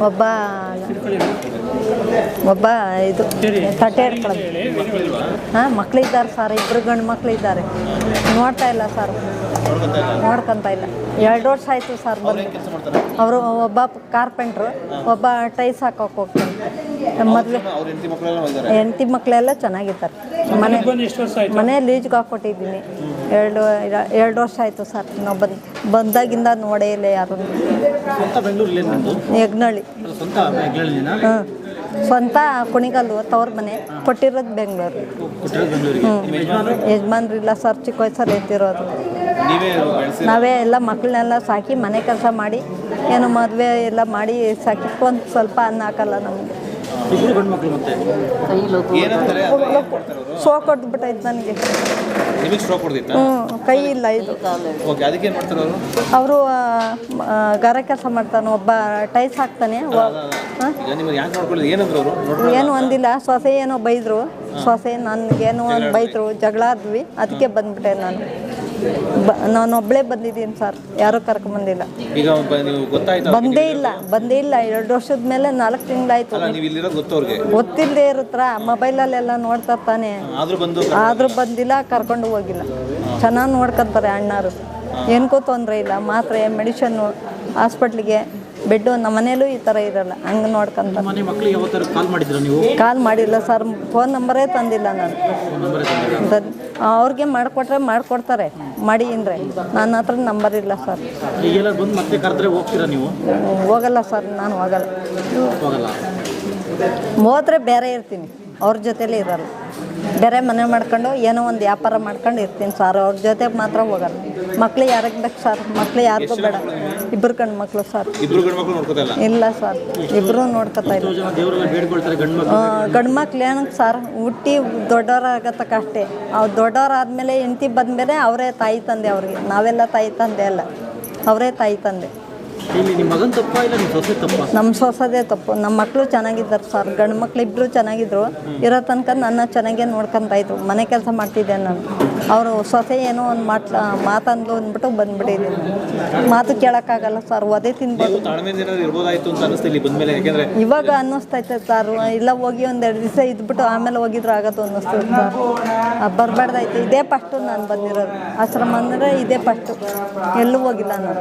ಒಬ್ಬ ಒಬ್ಬ ಇದು ತಟ್ಟೆ ಹಿಡ್ಕೊಳ್ಳೋದು ಹಾಂ ಮಕ್ಕಳಿದ್ದಾರೆ ಸರ್ ಇಬ್ಬರು ಗಂಡು ಮಕ್ಕಳಿದ್ದಾರೆ ನೋಡ್ತಾ ಇಲ್ಲ ಸರ್. ನೋಡ್ಕೊಂತ ಇಲ್ಲ. ಎರಡು ವರ್ಷ ಆಯಿತು ಸರ್ ಬಂದು ಅವರು ಒಬ್ಬ ಕಾರ್ಪೆಂಟ್ರು ಒಬ್ಬ ಟೈಸ್ ಹಾಕೋಕೆ ಹೋಗ್ತಾನೆ ಮೊದಲು ಅವ್ರ ಹೆಂಡತಿ ಮಕ್ಕಳೆಲ್ಲ ಚೆನ್ನಾಗಿದ್ದಾರೆ. ಮನೆ ಮನೆ ಲೀಜ್ಗೆ ಹಾಕ್ಕೊಟ್ಟಿದ್ದೀನಿ. ಎರಡು ಎರಡು ವರ್ಷ ಆಯಿತು ಸರ್ ನಾವು ಬಂದು ಬಂದಾಗಿಂದ ನೋಡೇ ಇಲ್ಲ ಯಾರು. ಯಗ್ನಳ್ಳಿ ಹಾಂ ಸ್ವಂತ ಕುಣಿಗಲ್ಲು ತವ್ರ ಮನೆ. ಕೊಟ್ಟಿರೋದು ಬೆಂಗಳೂರು. ಹ್ಞೂ ಯಜಮಾನ್ರಿಲ್ಲ ಸರ್ ಚಿಕ್ಕ ವಯಸ್ಸಲ್ಲಿ ಎತ್ತಿರೋದು ನೀವೇ ಎಲ್ಲ ಮಕ್ಕಳನ್ನೆಲ್ಲ ಸಾಕಿ ಮನೆ ಕೆಲಸ ಮಾಡಿ ಏನು ಮದುವೆ ಎಲ್ಲ ಮಾಡಿ ಸಾಕಿಕೊಂಡು ಸ್ವಲ್ಪ ಅನ್ನ ಹಾಕಲ್ಲ ನಮಗೆ. ಸ್ಟ್ರೋಕ್ ಕೊಟ್ಬಿಟ್ಟೈತೆ ನನಗೆ. ಹ್ಞೂ ಕೈ ಇಲ್ಲ ಇದು. ಅವರು? ಗಾರೆ ಕೆಲಸ ಮಾಡ್ತಾನೆ ಒಬ್ಬ ಟೈಸ್ ಹಾಕ್ತಾನೆ ಏನು ಒಂದಿಲ್ಲ ಸೊಸೆ ಏನೋ ಬೈದ್ರು. ಸೊಸೆ ನನಗೇನೋ ಒಂದು ಬೈದರು ಜಗಳ ಆದ್ವಿ. ಅದಕ್ಕೆ ಬಂದ್ಬಿಟ್ಟೆ ನಾನು. ನಾನು ಒಬ್ಬಳೇ ಬಂದಿದ್ದೀನಿ ಸರ್ ಯಾರೂ ಕರ್ಕೊಂಬಂದಿಲ್ಲ ಈಗ ಬ- ನೀವು ಗೊತ್ತಾಯ್ತಾ ಬಂದೇ ಇಲ್ಲ ಬಂದೇ ಇಲ್ಲ ಎರಡು ವರ್ಷದ ಮೇಲೆ ನಾಲ್ಕು ತಿಂಗಳಾಯ್ತು. ಅಲ್ಲ ನೀವು ಅವ್ರಿಗೆ ಗೊತ್ತಿಲ್ಲದೆ ಇರುತ್ತರ ಮೊಬೈಲಲ್ಲೆಲ್ಲ ನೋಡ್ತಾ ತಾನೆ. ಆದ್ರೂ ಬಂದು ಆದರೂ ಬಂದಿಲ್ಲ ಕರ್ಕೊಂಡು ಹೋಗಿಲ್ಲ. ಚೆನ್ನಾಗಿ ನೋಡ್ಕೊಂತಾರೆ ಅಣ್ಣಾರು. ಏನಕ್ಕೂ ತೊಂದರೆ ಇಲ್ಲ ಮಾತ್ರೆ ಮೆಡಿಷನ್ನು ಹಾಸ್ಪಿಟ್ಲಿಗೆ ಬೆಡ್ಡು ನಮ್ಮ ಮನೇಲೂ ಈ ಥರ ಇರಲ್ಲ. ಹಂಗೆ ನೋಡ್ಕೊಂತ. ಮನೆ ಮಕ್ಕಳಿಗೆ ಯಾವತ್ತಾರು ಕಾಲ್ ಮಾಡಿದ್ರ ನೀವು? ಕಾಲ್ ಮಾಡಿಲ್ಲ ಸರ್. ಫೋನ್ ನಂಬರೇ ತಂದಿಲ್ಲ ನಾನು. ಅವ್ರಿಗೆ ಮಾಡಿಕೊಟ್ರೆ ಮಾಡಿಕೊಡ್ತಾರೆ. ಮಾಡಿ ಅಂದರೆ. ನನ್ನ ಹತ್ರ ನಂಬರ್ ಇಲ್ಲ ಸರ್. ಈಗೆಲ್ಲ ಬಂದು ಮತ್ತೆ ಕರೆದ್ರೆ ಹೋಗ್ತೀರಾ ನೀವು? ಹೋಗಲ್ಲ ಸರ್ ನಾನು ಹೋಗಲ್ಲ. ಹೋಗಲ್ಲ. ಹೋದ್ರೆ ಬೇರೆ ಇರ್ತೀನಿ. ಅವ್ರ ಜೊತೆಲೇ ಇರಲ್ಲ. ಬೇರೆ ಮನೆ ಮಾಡ್ಕೊಂಡು ಏನೋ ಒಂದು ವ್ಯಾಪಾರ ಮಾಡ್ಕೊಂಡು ಇರ್ತೀನಿ ಸರ್. ಅವ್ರ ಜೊತೆ ಮಾತ್ರ ಹೋಗಲ್ಲ. ಮಕ್ಳು ಯಾರಿಗೆ ಬೇಕು ಸರ್? ಮಕ್ಳು ಯಾರಿಗೂ ಬೇಡ. ಇಬ್ಬರು ಗಂಡು ಮಕ್ಕಳು ಸರ್. ಇಬ್ರು ಗಂಡು ಮಕ್ಕಳು ನೋಡ್ಕೋತಾ ಇಲ್ಲ? ಇಲ್ಲ ಸರ್. ಇಬ್ರು ನೋಡ್ಕೊತಾ ಇಲ್ಲ. ಜನ ದೇವರೆಲ್ಲ ಬೇಡ್ಕೊಳ್ತಾರೆ ಗಂಡು ಮಕ್ಕಳು ಗಂಡು ಮಕ್ಳು ಏನಕ್ಕೆ ಸರ್? ಹುಟ್ಟಿ ದೊಡ್ಡವರಾಗತ್ತಕ್ಕ ಅಷ್ಟೇ. ಅವ್ರು ದೊಡ್ಡವರಾದ್ಮೇಲೆ ಹೆಂಡತಿ ಬಂದಮೇಲೆ ಅವರೇ ತಾಯಿ ತಂದೆ ಅವ್ರಿಗೆ. ನಾವೆಲ್ಲ ತಾಯಿ ತಂದೆ ಅಲ್ಲ. ಅವರೇ ತಾಯಿ ತಂದೆ. ಇಲ್ಲಿ ನಿಮ್ಮ ಮಗನ ತಪ್ಪ ಇಲ್ಲ ನಿಮ್ಮ ಸೊಸೆ ತಪ್ಪ? ನಮ್ಮ ಸೊಸದೇ ತಪ್ಪು. ನಮ್ಮ ಮಕ್ಕಳು ಚೆನ್ನಾಗಿದ್ದಾರೆ ಸರ್. ಗಂಡು ಮಕ್ಳು ಇಬ್ಬರು ಚೆನ್ನಾಗಿದ್ರು. ಇರೋ ತನಕ ನನ್ನ ಚೆನ್ನಾಗೇ ನೋಡ್ಕೊಂತ ಇದ್ರು. ಮನೆ ಕೆಲಸ ಮಾಡ್ತಿದ್ದೆ ನಾನು. ಅವರು ಸೊಸೆ ಏನೋ ಒಂದು ಮಾತ್ ಮಾತಂದ್ಲು ಅಂದ್ಬಿಟ್ಟು ಬಂದ್ಬಿಟ್ಟಿದ್ದೀನಿ ಮಾತು ಕೇಳೋಕ್ಕಾಗಲ್ಲ ಸರ್ ಒದೆ ತಿನ್ಬೋದು. ಇವಾಗ ಅನ್ನಿಸ್ತೈತೆ ಸರ್ ಇಲ್ಲ ಹೋಗಿ ಒಂದೆರಡು ದಿವಸ ಇದ್ಬಿಟ್ಟು ಆಮೇಲೆ ಹೋಗಿದ್ರು ಆಗೋದು ಅನ್ನಿಸ್ತೈತೆ ಸರ್. ಬರಬಾರ್ದಾಯ್ತು ಇದೇ ಫಸ್ಟು ನಾನು ಬಂದಿರೋದು. ಆಶ್ರಮ ಅಂದರೆ ಇದೇ ಫಸ್ಟು ಎಲ್ಲೂ ಹೋಗಿಲ್ಲ ನಾನು.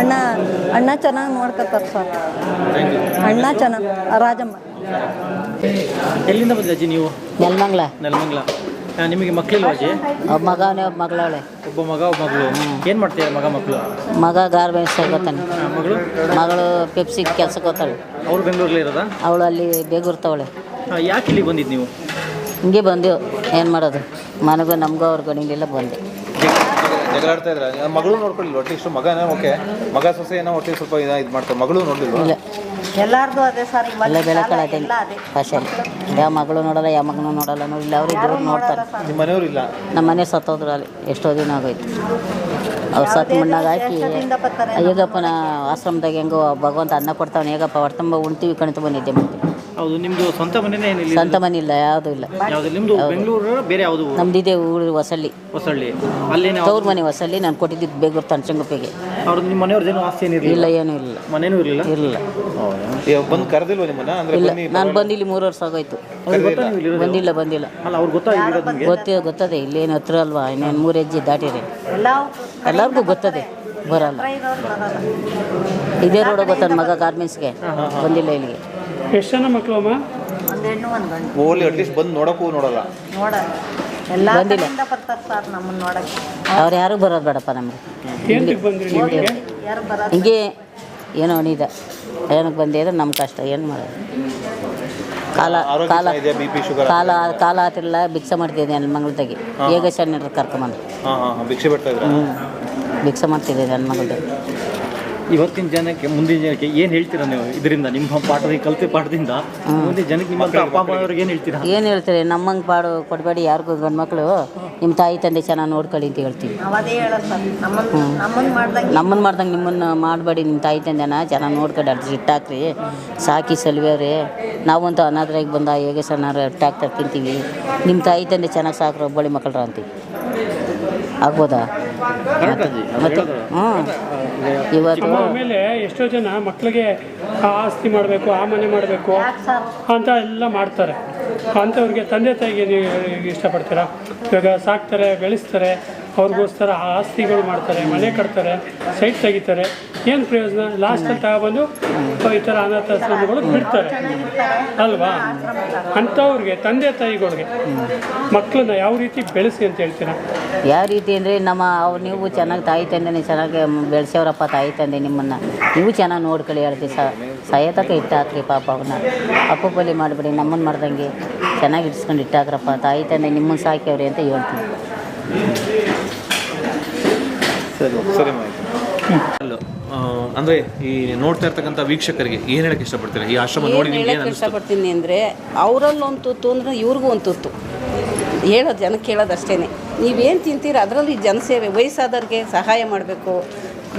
ಅಣ್ಣ ಅಣ್ಣ ಚೆನ್ನಾಗಿ ನೋಡ್ಕೊತಾರೆ ಸರ್. ಅಣ್ಣ ಚೆನ್ನಾಗಿ ರಾಜಮ್ಮ. ಎಲ್ಲಿಂದ ಅಜ್ಜಿ ನೀವು? ನೆಲಮಂಗ್ಲ. ನೆಲಮಂಗ್ಲ. ನಿಮಗೆ ಮಕ್ಕಳಿಲ್ವಾ ಅಜ್ಜಿ? ಒಬ್ಬ ಮಗವನೇ ಒಬ್ಬ ಮಗಳವಳೆ. ಒಬ್ಬ ಮಗ ಒಬ್ಬ ಮಗಳು. ಏನು ಮಾಡ್ತೀಯ ಮಗ ಮಕ್ಕಳು ಮಗ ಗಾರ್ಮೆಂಟ್ಸ್ ಹೋಗ್ತಾನೆ ಮಗಳು? ಮಗಳು ಪೆಪ್ಸಿ ಕೆಲ್ಸಕ್ಕೆ ಹೋಗ್ತಾಳೆ ಅವ್ರು ಬೆಂಗಳೂರಲ್ಲಿ ಇರೋದಾ? ಅವಳು ಅಲ್ಲಿ ಬೇಗೂರ್ತವಳೆ ಆ, ಯಾಕೆ ಇಲ್ಲಿಗೆ ಬಂದಿದ್ದು ನೀವು? ಹಿಂಗೆ ಬಂದೆವು ಏನು ಮಾಡೋದು? ಮನೆಗೂ ನಮಗೂ ಅವ್ರ ಗಣಿಲೆಲ್ಲ ಬಂದೆ. ಜಗಳಾಡ್ತಾ ಇದ್ರ ಮಗಳು ನೋಡ್ಕೊಳ್ಳಿಲ್ಲ ಒಟ್ಟಿಗೆ ಇಷ್ಟು ಮಗ ಏನೋ ಓಕೆ. ಮಗ ಸೊಸೆ ಏನೋ ಒಟ್ಟಿಗೆ ಸ್ವಲ್ಪ ಇದು ಇದು ಮಾಡ್ತಾರೆ. ಮಗಳು ನೋಡಿಲ್ಲ ಇಲ್ಲ. ಎಲ್ಲಾರ್ದು ಅದೇ ಸರ್ ಯಾವ ಮಗಳು ನೋಡಲ್ಲ ಯಾವ ಮಗನೂ ನೋಡಲ್ಲ ನೋಡಿಲ್ಲ ಅವ್ರು ಇದ್ರು ನೋಡ್ತಾರೆ. ನಿಮ್ಮ ಮನೆಯವ್ರು ಇಲ್ಲ? ನಮ್ಮ ಮನೆ ಸತ್ತೋದ್ರು ಅಲ್ಲಿ ಎಷ್ಟೋ ದಿನ ಆಗೋಯ್ತು. ಅವ್ರು ಸತ್ತು ಮಣ್ಣಾಗ ಹಾಕಿ ಹೇಗಪ್ಪನ ಆಶ್ರಮದಾಗ ಹೆಂಗೋ ಭಗವಂತ ಅನ್ನ ಕೊಡ್ತಾವ್ನ ಹೇಗಪ್ಪ ಹೊಟ್ಟೆಂಬ ಉಣ್ತೀವಿ ಕಣ್ತು ಬಂದಿದ್ದೆ ಮತ್ತೆ ಹೌದು ನಿಮ್ಮದು ಸ್ವಂತ ಮನೆನೇ ಏನಿಲ್ಲ ಸ್ವಂತ ಮನೆ ಇಲ್ಲ ಯಾವುದೂ ಇಲ್ಲ. ಯಾವುದು ನಿಮ್ಮದು ಬೆಂಗಳೂರು ಬೇರೆ ಯಾವುದು ನಮ್ದಿದೆ ಊರು ಹೊಸಳ್ಳಿ. ಹೊಸಳ್ಳಿ. ಅಲ್ಲೇನೇ ತವ್ರ ಮನೆ ಹೊಸಳ್ಳಿ ನಾನು ಕೊಟ್ಟಿದ್ದು ಬೇಗೂರು ತನಚಂಗಪ್ಪಿಗೆ ಅವ್ರದ್ದು ನಿಮ್ಮ ಮನೆಯವ್ರದ್ದೇನು ಆಸ್ತಿ ಏನಿರಲಿಲ್ಲ? ಇಲ್ಲ ಏನೂ ಇಲ್ಲ. ಮನೇನೂ ಇರಲಿಲ್ಲ? ಇರಲಿಲ್ಲ ಬಂದು ಕರೆದಿಲ್ವ ನಿಮ್ಮನ್ನ? ಅಂದ್ರೆ ಇಲ್ಲ ನಾನು ಬಂದಿಲ್ಲಿ ಇಲ್ಲಿ ಮೂರು ವರ್ಷ ಆಗೋಯ್ತು? ಬಂದಿಲ್ಲ ಬಂದಿಲ್ಲ. ಅಲ್ಲ ಅವ್ರು ಗೊತ್ತಾ ಇಲ್ಲಿರೋದು ನಿಮಗೆ? ಗೊತ್ತೇ ಗೊತ್ತದೆ ಇಲ್ಲೇನು ಹತ್ರ ಅಲ್ವಾ? ಇನ್ನೇನು ಮೂರು ಹೆಜ್ಜೆ ದಾಟಿರಿ. ಎಲ್ಲರಿಗೂ ಗೊತ್ತದೆ ಬರಲ್ಲ. ಇದೇ ರೋಡ್ ಗೊತ್ತ ಮಗ ಗಾರ್ಮೆಂಟ್ಸ್ಗೆ ಬಂದಿಲ್ಲ ಇಲ್ಲಿಗೆ. ಎಷ್ಟು ಜನ ಮಕ್ಕಳು ಅಮ್ಮ? ಒಂದು ಹೆಣ್ಣು ಒಂದು ಗಂಡು. ಓಲಿ ಅಟ್ಲೀಸ್ಟ್ ಬಂದು ನೋಡಕ್ಕೂ ನೋಡಲ್ಲ. ನೋಡಲ್ಲ. ಎಲ್ಲ ಬಂದಿಲ್ಲ. ಕಡೆಯಿಂದ ಬರ್ತಾರೆ ಸರ್ ನಮ್ಮನ್ನು ನೋಡಕ್ಕೆ. ಅವ್ರು ಯಾರು ಬರೋದು ಬೇಡಪ್ಪ ನಮಗೆ. ಏನಕ್ಕೆ ಬಂದ್ರಿ ನಿಮಗೆ ಯಾರು ಬರೋದು ಹಿಂಗೆ ಏನೋ ಅನಿದ ಏನಕ್ಕೆ ಬಂದೆ ಅಂದ್ರೆ ನಮ್ಮ ಕಷ್ಟ. ಏನು ಮಾಡೋದು? ಕಾಲ ಆರೋಗ್ಯ ಕಾಲ ಇದೆಯಾ ಬಿ ಪಿ ಶುಗರ್ ಕಾಲ ಕಾಲ ಆತಿರಲ್ಲ ಭಿಕ್ಷೆ ಮಾಡ್ತಿದ್ದೆ ನನ್ನ ಮಗಳದಾಗಿ ಹೇಗೆ ಸಣ್ಣ ಕರ್ಕೊಂಬಂದು. ಹಾಂ ಹಾಂ ಭಿಕ್ಷೆ ಬಿಡ್ತಾ ಇದ್ರ? ಭಿಕ್ಷೆ ಮಾಡ್ತಿದ್ದೆ ನನ್ನ ಮಗಳದಾಗಿ ಇವತ್ತಿನ ಜನಕ್ಕೆ ಮುಂದಿನ ಜನಕ್ಕೆ ಏನು ಹೇಳ್ತೀರಾ ನೀವು? ಇದರಿಂದ ನಿಮ್ಮ ಪಾಠದ ಕಲಿತೆ ಪಾಠದಿಂದ ಮುಂದಿನ ಜನಕ್ಕೆ ನಿಮ್ಮ ಅಪ್ಪ ಅಮ್ಮ ಅವ್ರಿಗೆ ಏನು ಹೇಳ್ತೀರಾ? ಏನು ಹೇಳ್ತಾರೆ? ನಮ್ಮಂಗೆ ಪಾಡು ಕೊಡಬೇಡಿ ಯಾರಿಗೂ ಗಂಡ್ಮಕ್ಳು. ನಿಮ್ಮ ತಾಯಿ ತಂದೆ ಚೆನ್ನಾಗಿ ನೋಡ್ಕೊಳ್ಳಿ ಅಂತ ಹೇಳ್ತೀವಿ. ನಮ್ಮನ್ ನಿಮ್ಮನ್ನ ಮಾಡ್ದಂಗೆ ನಮ್ಮನ್ನು ಮಾಡ್ದಂಗೆ ನಿಮ್ಮನ್ನು ಮಾಡಬೇಡಿ ನಿಮ್ಮ ತಾಯಿ ತಂದೆನ ಚೆನ್ನಾಗಿ ನೋಡ್ಕೊಂಡು ಅಡ್ಜಿ ಇಟ್ಟಾಕ್ರಿ ಸಾಕಿ ಸಲ್ವೇವ್ರಿ. ನಾವಂತೂ ಅನಾದ್ರಾಗಿ ಬಂದ ಹೇಗೆ ಸಣ್ಣ ಇಟ್ಟಾಕ್ತಾರೆ ತಿಂತೀವಿ. ನಿಮ್ಮ ತಾಯಿ ತಂದೆ ಚೆನ್ನಾಗಿ ಸಾಕ್ರು ಒಬ್ಬಳಿ ಮಕ್ಕಳ್ರ ಅಂತೀವಿ. ಆಗ್ಬೋದಾ? ಇವತ್ತು ಆಮೇಲೆ ಎಷ್ಟೋ ಜನ ಮಕ್ಕಳಿಗೆ ಆ ಆಸ್ತಿ ಮಾಡಬೇಕು ಆ ಮನೆ ಮಾಡಬೇಕು ಅಂತ ಎಲ್ಲ ಮಾಡ್ತಾರೆ. ಅಂಥವ್ರಿಗೆ ತಂದೆ ತಾಯಿಗೆ ನೀವು ಇಷ್ಟಪಡ್ತೀರಾ? ಇವಾಗ ಸಾಕ್ತಾರೆ ಬೆಳೆಸ್ತಾರೆ ಅವ್ರಿಗೋಸ್ಕರ ಆ ಆಸ್ತಿಗಳು ಮಾಡ್ತಾರೆ ಮನೆ ಕಟ್ತಾರೆ ಸೈಟ್ ತೆಗಿತಾರೆ. ಏನು ಪ್ರಯೋಜನ? ಲಾಸ್ಟಲ್ಲಿ ತಗೊಬಂದು ಈ ಥರ ಅನಾಥಾಶ್ರಮಗಳು ಬಿಡ್ತಾರೆ. ಅಲ್ವಾ? ಅಂಥವ್ರಿಗೆ ತಂದೆ ತಾಯಿಗಳಿಗೆ ಮಕ್ಕಳನ್ನ ಯಾವ ರೀತಿ ಬೆಳೆಸಿ ಅಂತ ಹೇಳ್ತೀರಾ? ಯಾವ ರೀತಿ ಅಂದರೆ ನಮ್ಮ ಅವ್ರು ನೀವು ಚೆನ್ನಾಗಿ ತಾಯಿ ತಂದೆ ಚೆನ್ನಾಗಿ ಬೆಳೆಸೋರಪ್ಪ ತಾಯಿ ತಂದೆ ನಿಮ್ಮನ್ನು. ನೀವು ಚೆನ್ನಾಗಿ ನೋಡ್ಕೊಳ್ಳಿ ಎರಡು ದಿವಸ ಸಾಯತಕ್ಕ ಇಟ್ಟಾಕ್ರಿ ಪಾಪ ಅವನ್ನ ಬಲಿ ಮಾಡಿಬಿಡಿ ನಮ್ಮನ್ನು ಮಾಡ್ದಂಗೆ ಚೆನ್ನಾಗಿ ಇಡ್ಸ್ಕೊಂಡು ಇಟ್ಟಾಕ್ರಪ್ಪ. ತಾಯಿ ತಂದೆ ನಿಮ್ಮನ್ನು ಸಾಕ್ಯವ್ರಿ ಅಂತ ಹೇಳ್ತೀನಿ ಸರಿ ಸರಿ ಅಂದ್ರೆ ಈ ನೋಡ್ತಾ ಇರ್ತಕ್ಕಂಥ ವೀಕ್ಷಕರಿಗೆ ಏನ್ ಹೇಳಕ್ ಇಷ್ಟಪಡ್ತೀರಾ? ಈ ಆಶ್ರಮ ನೋಡಿ ಏನು ನಿಮ್ಗೆ ಏನ್ ಹೇಳಕ್ಕೆ ಅನಿಸ್ತು ಇಷ್ಟಪಡ್ತೀನಿ ಅಂದರೆ ಅವರಲ್ಲೊಂದು ತುತ್ತು ಅಂದ್ರೆ ಇವ್ರಿಗೂ ಒಂದು ತುತ್ತು. ಹೇಳೋದು ಜನಕ್ಕೆ ಹೇಳೋದು ಅಷ್ಟೇ ನೀವೇನು ತಿಂತೀರ ಅದರಲ್ಲಿ ಜನಸೇವೆ ವಯಸ್ಸಾದವ್ರಿಗೆ ಸಹಾಯ ಮಾಡಬೇಕು.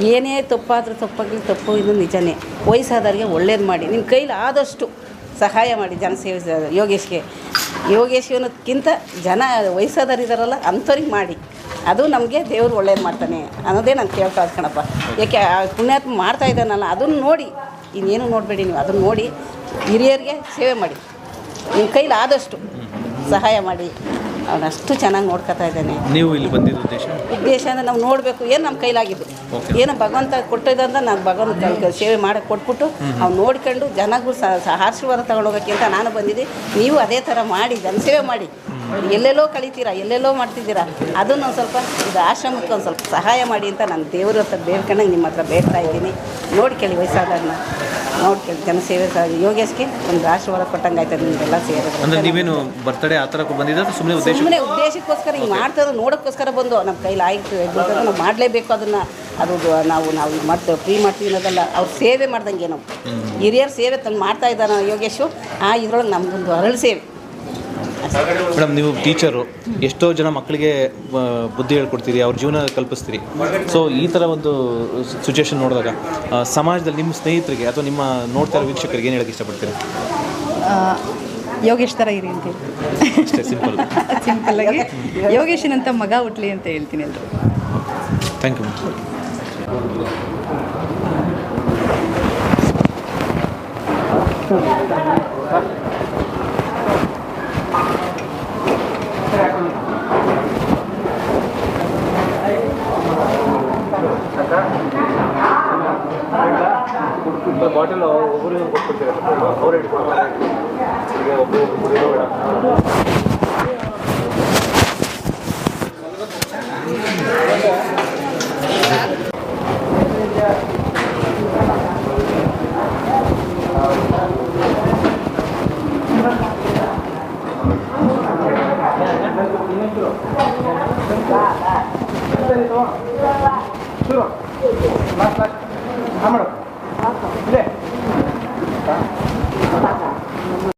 ಏನೇ ತಪ್ಪಾದರೂ ತಪ್ಪಾಗಲಿ ತಪ್ಪು ಇದು ನಿಜನೇ. ವಯಸ್ಸಾದವ್ರಿಗೆ ಒಳ್ಳೇದು ಮಾಡಿ. ನಿಮ್ಮ ಕೈಲಿ ಆದಷ್ಟು ಸಹಾಯ ಮಾಡಿ ಜನಸೇವೆ ಸ- ಯೋಗೇಶ್ಗೆ. ಯೋಗೇಶ್ ಅನ್ನೋದಕ್ಕಿಂತ ಜನ ವಯಸ್ಸಾದವ್ರು ಇದ್ದಾರಲ್ಲ ಅಂಥವ್ರಿಗೆ ಮಾಡಿ. ಅದು ನಮಗೆ ದೇವರು ಒಳ್ಳೇದು ಮಾಡ್ತಾನೆ ಅನ್ನೋದೇ ನಾನು ಕೇಳ್ತಾ ಕಣಪ್ಪ. ಯಾಕೆ ಆ ಪುಣ್ಯಾತ್ಮ ಮಾಡ್ತಾ ಇದ್ದಾನಲ್ಲ ಅದನ್ನು ನೋಡಿ ಇನ್ನೇನು ನೋಡಬೇಡಿ ನೀವು ಅದನ್ನು ನೋಡಿ ಹಿರಿಯರಿಗೆ ಸೇವೆ ಮಾಡಿ. ನಿಮ್ಮ ಕೈಲಿ ಆದಷ್ಟು ಸಹಾಯ ಮಾಡಿ. ಅವನಷ್ಟು ಚೆನ್ನಾಗಿ ನೋಡ್ಕೊತಾ ಇದ್ದಾನೆ. ನೀವು ಇಲ್ಲಿ ಬಂದಿದ್ದ ಉದ್ದೇಶ? ಉದ್ದೇಶ ಅಂದರೆ ನಾವು ನೋಡಬೇಕು ಏನು ನಮ್ಮ ಕೈಲಾಗಿದ್ದು. ಏನು ಭಗವಂತ ಕೊಟ್ಟಿದ್ದಂತ ನಾನು ಭಗವಂತ ಸೇವೆ ಮಾಡಿ ಕೊಟ್ಬಿಟ್ಟು ಅವ್ನು ನೋಡ್ಕೊಂಡು ಜನಗಳು ಸಹ ಆಶೀರ್ವಾದ ತಗೊಂಡೋಗೋಕ್ಕಿಂತ ಅಂತ ನಾನು ಬಂದಿದ್ದೆ. ನೀವು ಅದೇ ಥರ ಮಾಡಿ ಜನಸೇವೆ ಮಾಡಿ. ಎಲ್ಲೆಲ್ಲೋ ಕಳಿತೀರಾ ಎಲ್ಲೆಲ್ಲೋ ಮಾಡ್ತಿದ್ದೀರಾ ಅದನ್ನು ಒಂದು ಸ್ವಲ್ಪ ಇದು ಆಶ್ರಮಕ್ಕೆ ಒಂದು ಸ್ವಲ್ಪ ಸಹಾಯ ಮಾಡಿ ಅಂತ ನಾನು ದೇವ್ರ ಹತ್ರ ಬೇಡ್ಕೊಂಡಂಗೆ ನಿಮ್ಮ ಹತ್ರ ಬೇಡ್ತಾ ಇದ್ದೀನಿ. ನೋಡ್ಕೊಳ್ಳಿ ವಯಸ್ಸಾದನ್ನ ನೋಡ್ಕೊಳ್ಳಿ ಜನಸೇವೆ ಯೋಗೇಶ್ಗೆ ಒಂದು ಆಶೀರ್ವಾದ ಕೊಟ್ಟಂಗೆ ಆಯ್ತದೆ ನಿಮಗೆಲ್ಲ ಅಂದ್ರೆ ಸೇರಿದ್ರೆ ನೀವೇನು ಬರ್ತಡೇ ಆ ಥರ ಬಂದಿದ್ದ ಸುಮ್ಮನೆ ಉದ್ದೇಶ ಸುಮ್ಮನೆ ಉದ್ದೇಶಕ್ಕೋಸ್ಕರ ಹಿಂಗೆ ಮಾಡ್ತಾರೆ ನೋಡೋಕ್ಕೋಸ್ಕರ ಬಂದು ನಮ್ಮ ಕೈಲಿ ಆಯಿತು ನಾವು ಮಾಡಲೇಬೇಕು ಅದನ್ನು. ಅದು ನಾವು ನಾವು ಇದು ಮಾಡ್ತೇವೆ ಫ್ರೀ ಮಾಡ್ತೀವಿ ಅನ್ನೋದಲ್ಲ ಅವ್ರು ಸೇವೆ ಮಾಡ್ದಂಗೆ ನಾವು. ಹಿರಿಯರು ಸೇವೆ ತಂದು ಮಾಡ್ತಾ ಇದ್ದಾನೆ ಯೋಗೇಶು ಆ ಇದ್ರೊಳಗೆ ನಮ್ಮದೊಂದು ಅರಳು ಸೇವೆ. ಮೇಡಮ್ ನೀವು ಟೀಚರು ಎಷ್ಟೋ ಜನ ಮಕ್ಕಳಿಗೆ ಬುದ್ಧಿ ಹೇಳ್ಕೊಡ್ತೀರಿ ಅವ್ರ ಜೀವನ ಕಲ್ಪಿಸ್ತೀರಿ. ಸೊ ಈ ಥರ ಒಂದು ಸಿಚುವೇಶನ್ ನೋಡಿದಾಗ ಸಮಾಜದಲ್ಲಿ ನಿಮ್ಮ ಸ್ನೇಹಿತರಿಗೆ ಅಥವಾ ನಿಮ್ಮ ನೋಡ್ತಾ ಇರೋ ವೀಕ್ಷಕರಿಗೆ ಏನು ಹೇಳಕ್ಕೆ ಇಷ್ಟಪಡ್ತೀರಿ? ಯೋಗೇಶ್ ಥರ ಇರಿ ಅಂತ ಅಷ್ಟೇ ಸಿಂಪಲ್ ಸಿಂಪಲ್ ಆಗಿ ಅಂತ ಮಗ ಹುಟ್ಲಿ ಅಂತ ಹೇಳ್ತೀನಿ ಎಲ್ಲರೂ ಥ್ಯಾಂಕ್ ಯು ಬಾಟಲ್ ಒಬ್ಬರು ಕೊಟ್ಬಿಡ್ತೀರಾ ಅವ್ರು ಇಟ್ಕೊಳ್ತಾರೆ ಒಬ್ಬರು 하마라